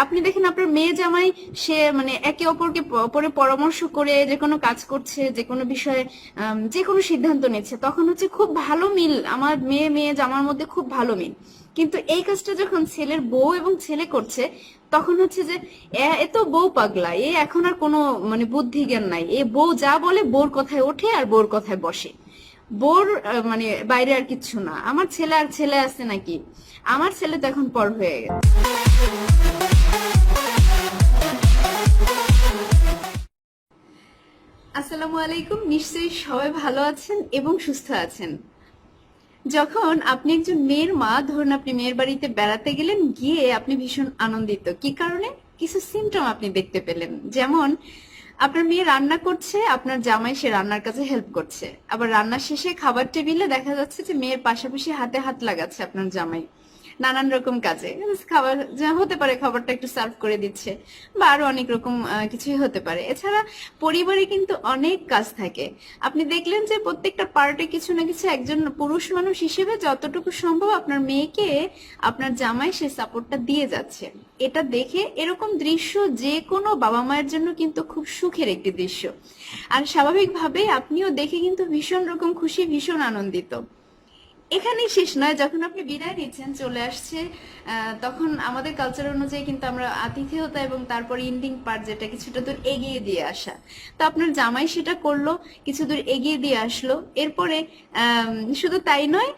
আপনি দেখেন আপনার মেয়ে জামাই, সে মানে একে অপরকে প- অপরে পরামর্শ করে যে কোনো কাজ করছে, যে কোনো বিষয়ে যে কোনো সিদ্ধান্ত নিচ্ছে, তখন হচ্ছে খুব ভালো মিল। আমার মেয়ে মেয়ে জামার মধ্যে খুব ভালো মিল। কিন্তু এই কাজটা যখন ছেলের বউ এবং ছেলে করছে, তখন হচ্ছে যে, এ- বউ পাগলা, এ এখন আর কোনো মানে বুদ্ধি জ্ঞান নাই। এ বউ যা বলে বোর কথায় ওঠে আর বোর কথায় বসে। বোর মানে বাইরে আর কিচ্ছু না। আমার ছেলে আর ছেলে আছে নাকি? আমার ছেলে তো এখন পর হয়ে গেছে। আসসালামু আলাইকুম। নিশ্চয়ই সবাই ভালো আছেন এবং সুস্থ আছেন। যখন আপনি একজন মেয়ের মা, ধরুন আপনি মেয়ের বাড়িতে বেড়াতে গেলেন, গিয়ে আপনি ভীষণ আনন্দিত। কি কারণে? কিছু সিমটম আপনি দেখতে পেলেন। যেমন, আপনার মেয়ে রান্না করছে, আপনার জামাই সে রান্নার কাছে হেল্প করছে। আবার রান্নার শেষে খাবার টেবিলে দেখা যাচ্ছে যে মেয়ের পাশাপাশি হাতে হাত লাগাচ্ছে আপনার জামাই। নানান রকম কাজে। খাবার, যা হতে পারে খাবারটা একটু সার্ভ করে দিচ্ছে, বা আরও অনেক রকম কিছুই হতে পারে। এছাড়া পরিবারে কিন্তু অনেক কাজ থাকে। আপনি দেখলেন যে প্রত্যেকটা পার্টে কিছু না কিছু একজন পুরুষ মানুষ হিসেবে যতটুকু সম্ভব আপনার মেয়েকে, আপনার জামাই সে সাপোর্টটা দিয়ে যাচ্ছে। এটা দেখে এরকম দৃশ্য যে কোনো বাবা মায়ের জন্য কিন্তু খুব সুখের একটি দৃশ্য। আর স্বাভাবিকভাবেই আপনিও দেখে কিন্তু ভীষণ রকম খুশি, ভীষণ আনন্দিত। এখানেই শেষ নয়, যখন আপনি বিদায় নিচ্ছেন, চলে আসছে তখন আমাদের কালচার অনুযায়ী কিন্তু আমরা আতিথেয়তা এবং তারপর ইন্ডিং পার্ট যেটা কিছুটা দূর এগিয়ে দিয়ে আসা। তো আপনার জামাই সেটা করল, কিছু দূর এগিয়ে দিয়ে আসলো। এরপরে শুধু তাই নয়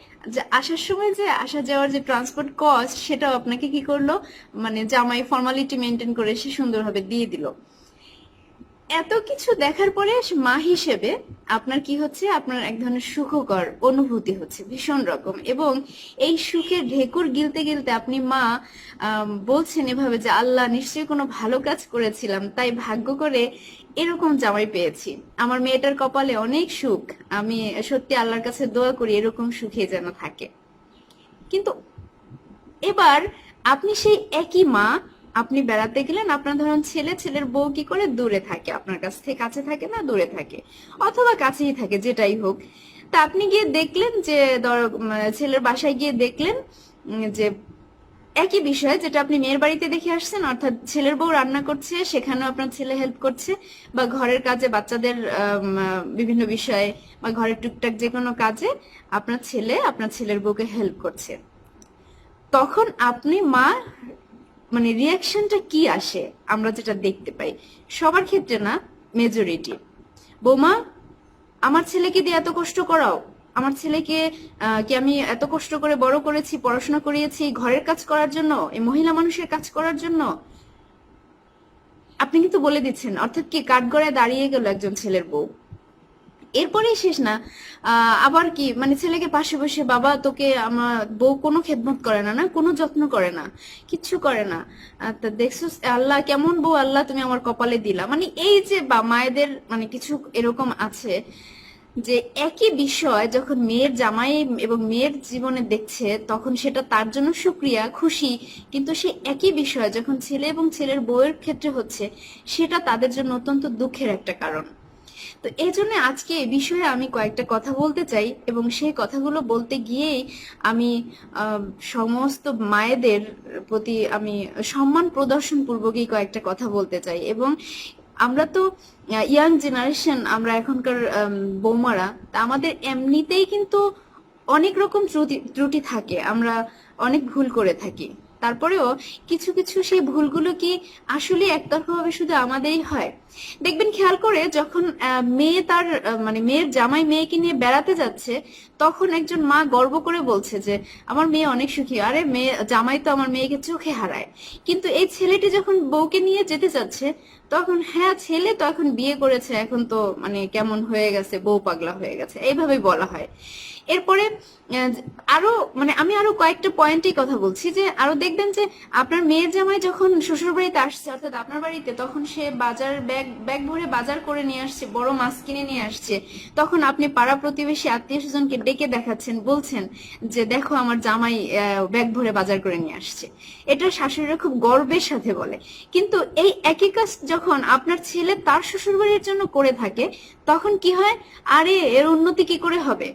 আসার সময় যে আসা যাওয়ার যে ট্রান্সপোর্ট কস্ট সেটাও আপনাকে কি করল? মানে জামাই ফর্মালিটি মেনটেন করে সে সুন্দরভাবে দিয়ে দিল। এত কিছু দেখার পরে মা হিসেবে আপনার কি হচ্ছে? আপনার এক ধরনের সুখকর অনুভূতি হচ্ছে, ভীষণ রকম। এবং এই সুখের ঢেকুর গিলতে গিলতে আপনি মা বলছেন এভাবে যে, আল্লাহ, নিশ্চয়ই কোনো ভালো কাজ করেছিলাম, তাই ভাগ্য করে এরকম জামাই পেয়েছি। আমার মেয়েটার কপালে অনেক সুখ। আমি সত্যি আল্লাহর কাছে দোয়া করি, এরকম সুখে যেন থাকে। কিন্তু এবার আপনি সেই একই মা আপনি বেড়াতে গেলেন, আপনার ধরুন ছেলে, ছেলের বউ কি করে দূরে থাকে? আপনার কাছ থেকে কাছে থাকে না দূরে থাকে? অথবা কাছেই থাকে, যেটাই হোক। তা আপনি গিয়ে দেখলেন যে, ধর- ছেলের বাসায় গিয়ে দেখলেন যে একই বিষয়, যেটা আপনি মেয়ের বাড়িতে দেখে আসছেন, অর্থাৎ ছেলের বউ রান্না করছে, সেখানেও আপনার ছেলে হেল্প করছে, বা ঘরের কাজে বাচ্চাদের বিভিন্ন বিষয়ে, বা ঘরের টুকটাক যে কোনো কাজে আপনার ছেলে, আপনার ছেলের বউকে হেল্প করছে। তখন আপনি মা মানে রিয়াকশনটা কি আসে আমরা যেটা দেখতে পাই? সবার ক্ষেত্রে না মেজরিটি বৌমা, আমার ছেলেকে দিয়ে এত কষ্ট করাও? আমার ছেলেকে কি আমি এত কষ্ট করে বড় করেছি, পড়াশোনা করিয়েছি, ঘরের কাজ করার জন্য, এই মহিলা মানুষের কাজ করার জন্য? আপনি কিন্তু বলে দিচ্ছেন, অর্থাৎ কি কাঠগড়ায় দাঁড়িয়ে গেল একজন ছেলের বউ? এরপরেই শেষ না। আবার কি? মানে ছেলেকে পাশে বসে বাবা তোকে আমার বউ কোনো খেদমত করে না না? কোনো যত্ন করে না। কিচ্ছু করে না। তা দেখছ আল্লাহ কেমন বউ আল্লাহ তুমি আমার কপালে দিলা। মানে এই যে বা মায়েদের মানে কিছু এরকম আছে যে একই বিষয় যখন মেয়ের জামাই এবং মেয়ের জীবনে দেখছে, তখন সেটা তার জন্য সুক্রিয়া, খুশি। কিন্তু সে একই বিষয় যখন ছেলে এবং ছেলের বউয়ের ক্ষেত্রে হচ্ছে, সেটা তাদের জন্য অত্যন্ত দুঃখের একটা কারণ। তো এই জন্য আজকে এই বিষয়ে আমি কয়েকটা কথা বলতে চাই এবং সেই কথাগুলো বলতে গিয়েই আমি সমস্ত মায়েদের প্রতি আমি সম্মান প্রদর্শন পূর্বকই কয়েকটা কথা বলতে চাই এবং আমরা তো ইয়াং জেনারেশন, আমরা এখনকার বৌমারা, তা আমাদের এমনিতেই কিন্তু অনেক রকম ত্রুটি ত্রুটি থাকে, আমরা অনেক ভুল করে থাকি। তারপরেও কিছু কিছু সেই ভুলগুলো কি আসলে একতরফাভাবে শুধু আমাদেরই হয়? দেখবেন খেয়াল করে যখন মেয়ে তার মানে মেয়ের জামাই মেয়েকে নিয়ে বেড়াতে যাচ্ছে, তখন একজন মা গর্ব করে বলছে যে, আমার মেয়ে অনেক সুখী। আরে, মেয়ে, জামাই তো আমার মেয়েকে চোখে হারায়। কিন্তু এই ছেলেটি যখন বউকে নিয়ে যেতে যাচ্ছে তখন হ্যাঁ ছেলে তো এখন বিয়ে করেছে। এখন তো মানে কেমন হয়ে গেছে, বউ পাগলা হয়ে গেছে। এইভাবেই বলা হয়। এরপরে আরও মানে আমি আরও কয়েকটা পয়েন্টেই কথা বলছি যে, আরও দেখবেন যে, আপনার মেয়ের জামাই যখন শ্বশুর বাড়িতে আসছে, অর্থাৎ আপনার বাড়িতে, তখন সে বাজার ব্যাগ ব্যাগ ভরে বাজার করে নিয়ে আসছে, বড় মাছ কিনে নিয়ে আসছে। তখন আপনি পাড়া প্রতিবেশী আত্মীয় স্বজনকে ডেকে দেখাচ্ছেন, বলছেন যে, দেখো, আমার জামাই ব্যাগ ভরে বাজার করে নিয়ে আসছে। এটা শাশুড়িরা খুব গর্বের সাথে বলে। কিন্তু এই একই কাজ যখন আপনার ছেলে তার শ্বশুর বাড়ির জন্য করে থাকে, তখন কি হয়? আরে, এর উন্নতি কি করে হবে?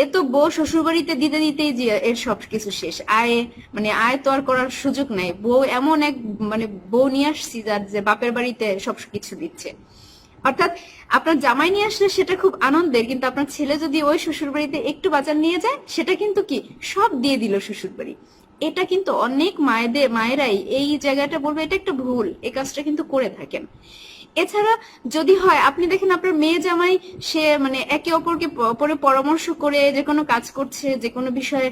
এ তো বউ শ্বশুর বাড়িতে দিতে দিতেই যে এর সব কিছু শেষ। আয় মানে আয় তো আর করার সুযোগ নাই। বউ এমন এক মানে বউ নিয়ে আসছি যার যে বাপের বাড়িতে সব কিছু দিচ্ছে। অর্থাৎ আপনার জামাই নিয়ে আসলে সেটা খুব আনন্দের, কিন্তু আপনার ছেলে যদি ওই শ্বশুর বাড়িতে একটু বাজার নিয়ে যায়, সেটা কিন্তু কি? সব দিয়ে দিল শ্বশুর বাড়ি এটা কিন্তু অনেক মায়েদের, মায়েরাই এই জায়গাটা বলবে, এটা একটা ভুল। এই কাজটা কিন্তু করে থাকেন। এছাড়া যদি হয়, আপনি দেখেন আপনার মেয়ে জামাই, সে মানে একে অপরকে প- অপরে পরামর্শ করে যে কোনো কাজ করছে, যে কোনো বিষয়ে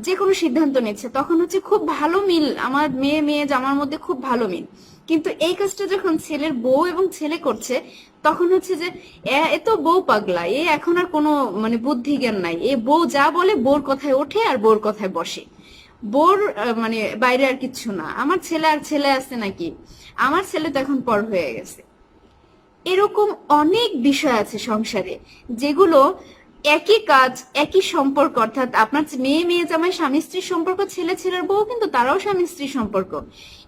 যে কোনো সিদ্ধান্ত নিচ্ছে, তখন হচ্ছে খুব ভালো মিল। আমার মেয়ে মেয়ে জামার মধ্যে খুব ভালো মিল। কিন্তু এই কাজটা যখন ছেলের বউ এবং ছেলে করছে, তখন হচ্ছে যে, এ- বউ পাগলা, এ এখন আর কোনো মানে বুদ্ধি জ্ঞান নাই। এ বউ যা বলে, বউর কথায় ওঠে আর বউর কথায় বসে। বোর মানে বাইরে আর কিচ্ছু না। আমার ছেলে আর ছেলে আছে নাকি? আমার ছেলে তো এখন পর হয়ে গেছে। এরকম অনেক বিষয় আছে সংসারে, যেগুলো একই কাজ, একই সম্পর্ক, অর্থাৎ আপনার মেয়ে মেয়ে জামাই, স্বামী, স্ত্রীর সম্পর্ক, ছেলে, ছেলের বউ, কিন্তু তারাও স্বামী, স্ত্রীর সম্পর্ক।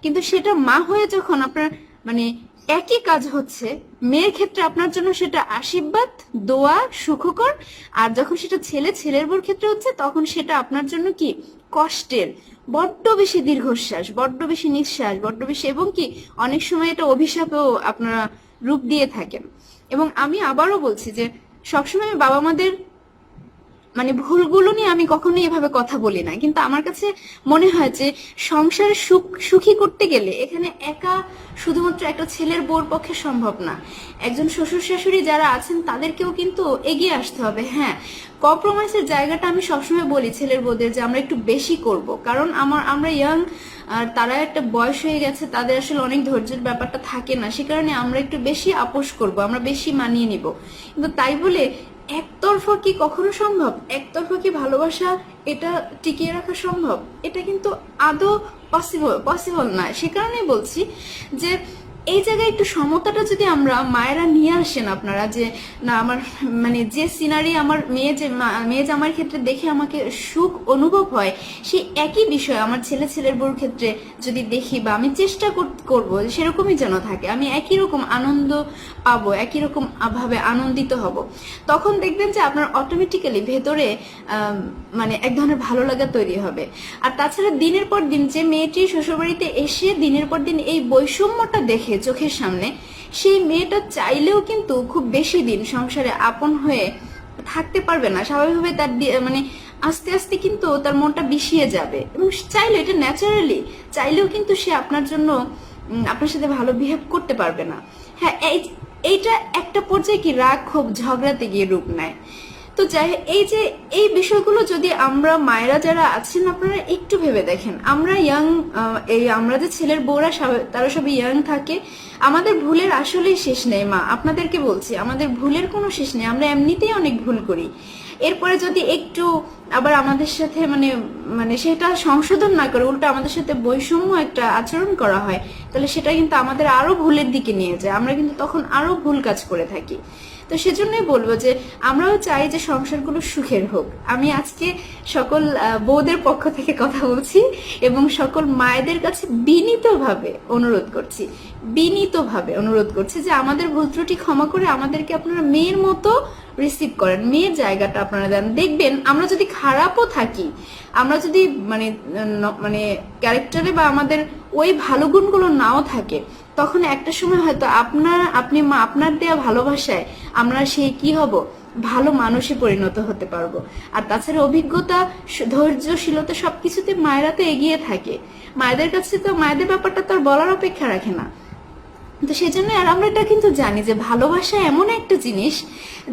কিন্তু সেটা মা হয়ে যখন আপনার মানে একই কাজ হচ্ছে, মেয়ের ক্ষেত্রে আপনার জন্য সেটা আশীর্বাদ, দোয়া, সুখকর, আর যখন সেটা ছেলে, ছেলের বউর ক্ষেত্রে হচ্ছে, তখন সেটা আপনার জন্য কি? কষ্টের। বড্ড বেশি দীর্ঘশ্বাস, বড্ড বেশি নিঃশ্বাস, বড্ড বেশি, এবং কি, অনেক সময় এটা অভিশাপেও আপনারা রূপ দিয়ে থাকেন। এবং আমি আবারও বলছি যে, সবসময় বাবা মাদের মানে ভুলগুলো নিয়ে আমি কখনোই এভাবে কথা বলি না। কিন্তু আমার কাছে মনে হয় যে সংসার সুখ, সুখী করতে গেলে এখানে একা শুধুমাত্র একটা ছেলের বউর পক্ষে সম্ভব না। একজন শ্বশুর শাশুড়ি যারা আছেন, তাদেরকেও কিন্তু এগিয়ে আসতে হবে। হ্যাঁ কম্প্রোমাইজের জায়গাটা আমি সবসময় বলি ছেলের বউদের যে আমরা একটু বেশি করব। কারণ আমার, আমরা ইয়াং আর তারা একটা বয়স হয়ে গেছে, তাদের আসলে অনেক ধৈর্যের ব্যাপারটা থাকে না। সে কারণে আমরা একটু বেশি আপোষ করব, আমরা বেশি মানিয়ে নিব। কিন্তু তাই বলে একতরফা কি কখনো সম্ভব? একতরফা কি ভালোবাসা এটা টিকিয়ে রাখা সম্ভব? এটা কিন্তু আদৌ পসিবল পসিবল না। সে কারণেই বলছি যে এই জায়গায় একটু সমতাটা যদি আমরা মায়েরা নিয়ে আসেন আপনারা, যে না আমার মানে যে সিনারি আমার মেয়ে যে মেয়ে জামার ক্ষেত্রে দেখে আমাকে সুখ অনুভব হয়, সেই একই বিষয় আমার ছেলে ছেলের বউর ক্ষেত্রে যদি দেখি বা আমি চেষ্টা কর- করব, সেরকমই যেন থাকে। আমি একই রকম আনন্দ পাবো, একই রকম ভাবে আনন্দিত হব। তখন দেখবেন যে আপনার অটোমেটিক্যালি ভেতরে মানে এক ধরনের ভালো লাগা তৈরি হবে। আর তাছাড়া দিনের পর দিন যে মেয়েটি শ্বশুরবাড়িতে এসে দিনের পর দিন এই বৈষম্যটা দেখে চোখের সামনে, সেই মেয়েটা চাইলেও কিন্তু খুব বেশি দিন সংসারে আপন হয়ে থাকতে পারবে না। স্বাভাবিকভাবে তার মানে আস্তে আস্তে কিন্তু তার মনটা বিষিয়ে যাবে। এবং চাইলে, এটা ন্যাচারালি চাইলেও কিন্তু সে আপনার জন্য আপনার সাথে ভালো বিহেভ করতে পারবে না। হ্যাঁ এই, এইটা একটা পর্যায়ে কি রাগ, ক্ষোভ, ঝগড়াতে গিয়ে রূপ নেয়। তো যাই এই যে এই বিষয়গুলো যদি আমরা মায়েরা যারা আছেন, আপনারা একটু ভেবে দেখেন। আমরা ইয়াং এই আমরা যে ছেলের বউরা তারা সবাই ইয়াং থাকে, আমাদের ভুলের আসলেই শেষ নেই, মা। আপনাদেরকে বলছি, আমাদের ভুলের কোনো শেষ নেই। আমরা এমনিতেই অনেক ভুল করি। এরপরে যদি একটু আবার আমাদের সাথে মানে মানে সেটা সংশোধন না করে, উল্টো আমাদের সাথে বৈষম্য একটা আচরণ করা হয়, তাহলে সেটা কিন্তু আমাদের আরও ভুলের দিকে নিয়ে যায়। আমরা কিন্তু তখন আরও ভুল কাজ করে থাকি। তো সেজন্যই বলব যে আমরাও চাই যে সংসারগুলো সুখের হোক। আমি আজকে সকল বউদের পক্ষ থেকে কথা বলছি এবং সকল মায়েদের কাছে বিনীতভাবে অনুরোধ করছি, বিনীতভাবে অনুরোধ করছি যে আমাদের ভুল ত্রুটি ক্ষমা করে আমাদেরকে আপনারা মেয়ের মতো রিসিভ করেন, মেয়ের জায়গাটা আপনারা দেন। দেখবেন আমরা যদি খারাপও থাকি, আমরা যদি মানে মানে ক্যারেক্টারে বা আমাদের ওই ভালো গুণগুলো নাও থাকে, তখন একটা সময় হয়তো আপনার, আপনি আপনার দেয়া ভালোবাসায় আমরা সেই কি হব? ভালো মানুষে পরিণত হতে পারব। আর তাছাড়া অভিজ্ঞতা, ধৈর্যশীলতা সবকিছুতে মায়েরা তো এগিয়ে থাকে। মায়েদের কাছে তো, মায়েদের ব্যাপারটা তো বলার অপেক্ষা রাখে না। তো সেজন্য আর আমরা এটা কিন্তু জানি যে ভালোবাসা এমন একটা জিনিস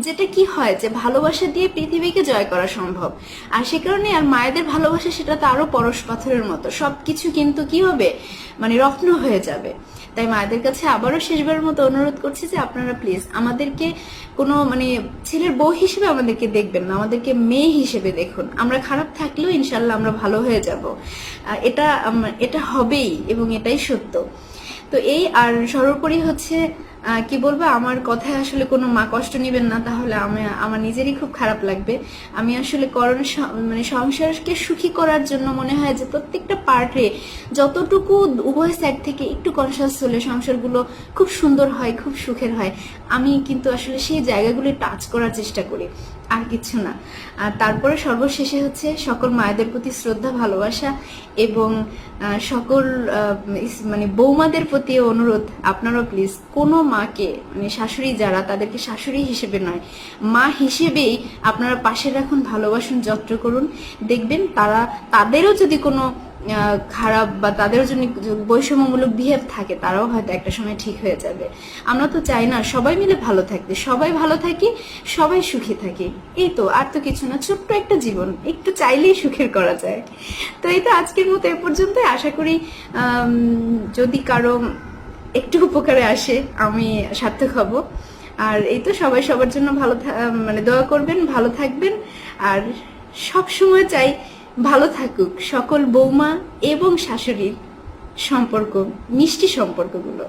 যেটা কি হয় যে ভালোবাসা দিয়ে পৃথিবীকে জয় করা সম্ভব। আর সে কারণে আর মায়েদের ভালোবাসা সেটা তো আরও পরশ পাথরের মতো। সবকিছু কিন্তু কি হবে? মানে রত্ন হয়ে যাবে। তাই মায়েদের কাছে আবারও শেষবারের মতো অনুরোধ করছি যে আপনারা প্লিজ আমাদেরকে কোনো মানে ছেলের বউ হিসেবে আমাদেরকে দেখবেন না, আমাদেরকে মেয়ে হিসেবে দেখুন। আমরা খারাপ থাকলেও ইনশাল্লাহ আমরা ভালো হয়ে যাব। এটা এটা হবেই এবং এটাই সত্য। তো এই, আর সর্বোপরি হচ্ছে কি বলব, আমার কথায় আসলে কোনো মা কষ্ট নেবেন না, তাহলে আমি, আমার নিজেরই খুব খারাপ লাগবে। আমি আসলে করণ মানে সংসারকে সুখী করার জন্য মনে হয় যে প্রত্যেকটা পার্টে যতটুকু উভয় সাইড থেকে একটু কনসাস হলে সংসারগুলো খুব সুন্দর হয়, খুব সুখের হয়। আমি কিন্তু আসলে সেই জায়গাগুলি টাচ করার চেষ্টা করি। আর কিছু না। আর তারপরে সর্বশেষে হচ্ছে সকল মায়েদের প্রতি শ্রদ্ধা, ভালোবাসা এবং সকল মানে বৌমাদের প্রতি অনুরোধ আপনারাও প্লিজ কোনো মাকে মানে শাশুড়ি যারা, তাদেরকে শাশুড়ি হিসেবে নয়, মা হিসেবেই আপনারা পাশে রাখুন, ভালোবাসুন, যত্ন করুন। দেখবেন তারা, তাদেরও যদি কোনো খারাপ বা তাদেরও যদি বৈষম্যমূলক বিহেভ থাকে, তারাও হয়তো একটা সময় ঠিক হয়ে যাবে। আমরা তো চাই না সবাই মিলে ভালো থাকতে। সবাই ভালো থাকি, সবাই সুখী থাকি। এই তো, আর তো কিছু না, ছোট্ট একটা জীবন। একটু চাইলেই সুখের করা যায়। তো এই তো আজকের মতো এ পর্যন্ত আশা করি যদি কারও একটু উপকারে আসে, আমি সার্থক হব। আর এই তো সবাই সবার জন্য ভালো মানে দোয়া করবেন, ভালো থাকবেন। আর সব সময় চাই ভালো থাকুক সকল বৌমা এবং শাশুড়ির সম্পর্ক মিষ্টি সম্পর্কগুলো।